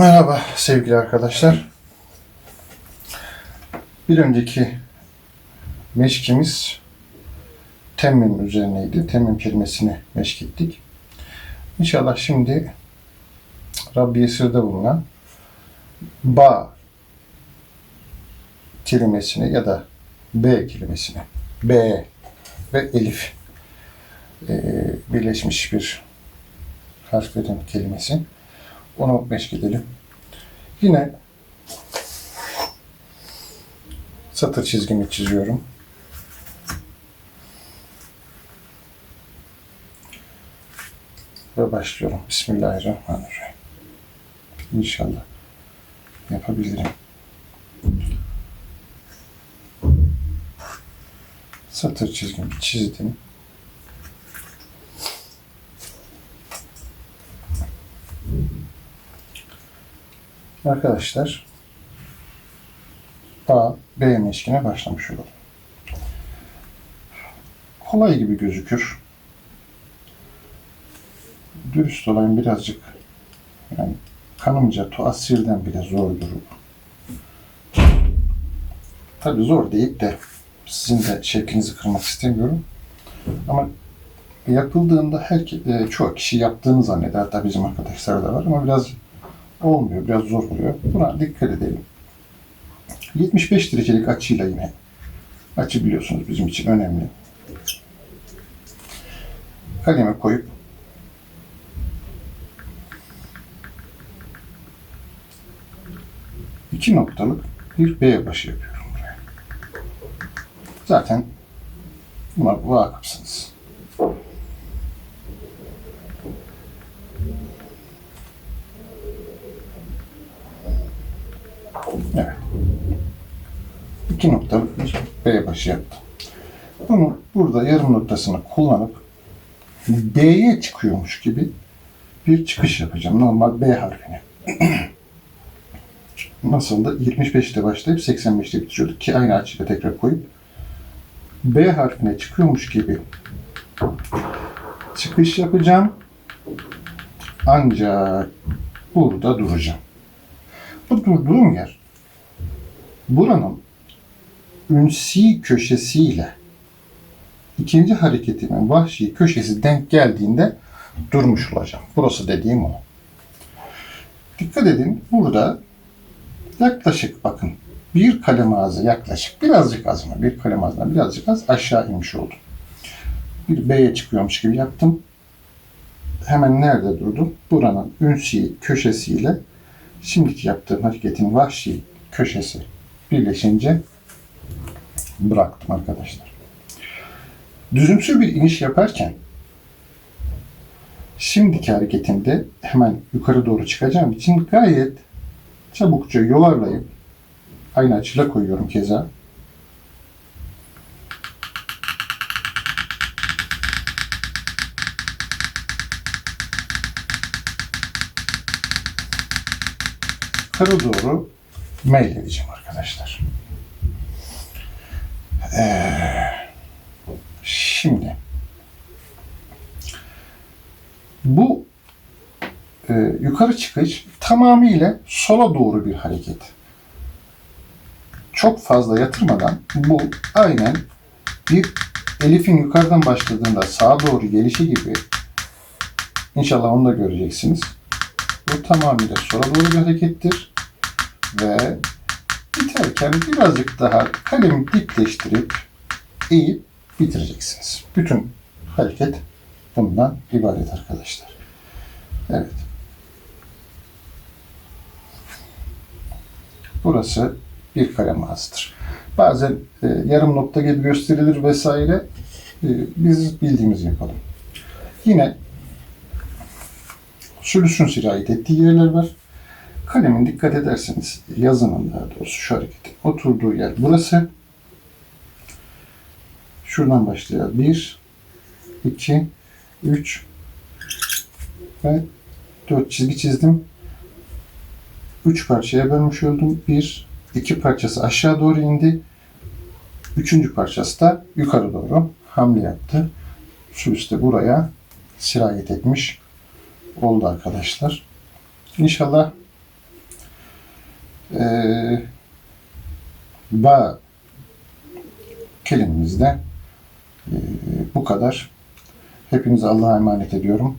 Merhaba sevgili arkadaşlar. Bir önceki meşkimiz temmim üzerineydi. Temmim kelimesini meşk ettik. İnşallah şimdi Rabbi Esir'de bulunan ba kelimesini ya da b kelimesini b ve elif eee, birleşmiş bir harflerin kelimesi. Onu meşk edelim. Yine satır çizgimi çiziyorum. Ve başlıyorum. Bismillahirrahmanirrahim. İnşallah yapabilirim. Satır çizgimi çizdim. Arkadaşlar A, B meşkine başlamış olalım. Kolay gibi gözükür. Dürüst olayım birazcık yani kanımca tuassirden bile zordur bu. Tabi zor deyip de sizin de şevkinizi kırmak istemiyorum. Ama yapıldığında her çoğu kişi yaptığını zanneder. Hatta bizim arkadaşlar da var ama biraz olmuyor. Biraz zor oluyor. Buna dikkat edelim. 75 derecelik açıyla yine açı biliyorsunuz bizim için önemli. Kaleme koyup iki noktalık bir B başı yapıyorum buraya. Zaten buna vakıfsınız. Evet. İki noktalık bir B başı yaptım. Bunu burada yarım noktasını kullanıp B'ye çıkıyormuş gibi bir çıkış yapacağım. Normal B harfini. Nasıl da 75'te başlayıp 85'te bitiriyorduk ki aynı açıyla tekrar koyup B harfine çıkıyormuş gibi çıkış yapacağım. Ancak burada duracağım. Bu durduğum yer buranın ünsi köşesiyle ikinci hareketimin vahşi köşesi denk geldiğinde durmuş olacağım. Burası dediğim o. Dikkat edin burada yaklaşık bakın bir kalem ağzı yaklaşık birazcık az mı? Bir kalem ağzından birazcık az aşağı inmiş oldum. Bir B'ye çıkıyormuş gibi yaptım. Hemen nerede durdum? Buranın ünsi köşesiyle şimdiki yaptığım hareketin vahşi köşesi birleşince bıraktım arkadaşlar. Düzümsüz bir iniş yaparken şimdiki hareketinde hemen yukarı doğru çıkacağım için gayet çabukça yuvarlayıp aynı açıyla koyuyorum keza. Yukarı doğru meyledeceğim arkadaşlar. Ee, şimdi bu e, yukarı çıkış tamamıyla sola doğru bir hareket. Çok fazla yatırmadan bu aynen bir Elif'in yukarıdan başladığında sağa doğru gelişi gibi İnşallah onu da göreceksiniz. Bu tamamıyla sola doğru bir harekettir. Ve biterken birazcık daha kalemi dikleştirip eğip bitireceksiniz. Bütün hareket bundan ibaret arkadaşlar. Evet. Burası bir kalem ağzıdır. Bazen e, yarım nokta gibi gösterilir vesaire. E, biz bildiğimizi yapalım. Yine sülüsün sirayet ettiği yerler var. Kalemin dikkat ederseniz yazının daha doğrusu şu hareketin oturduğu yer burası. Şuradan başlayalım. 1, 2, 3 ve 4 çizgi çizdim. 3 parçaya bölmüş oldum. 1, 2 parçası aşağı doğru indi. Üçüncü parçası da yukarı doğru hamle yaptı. Sülüs de buraya sirayet etmiş oldu arkadaşlar. İnşallah Ee, ba kelimemizde ee, bu kadar. Hepinizi Allah'a emanet ediyorum.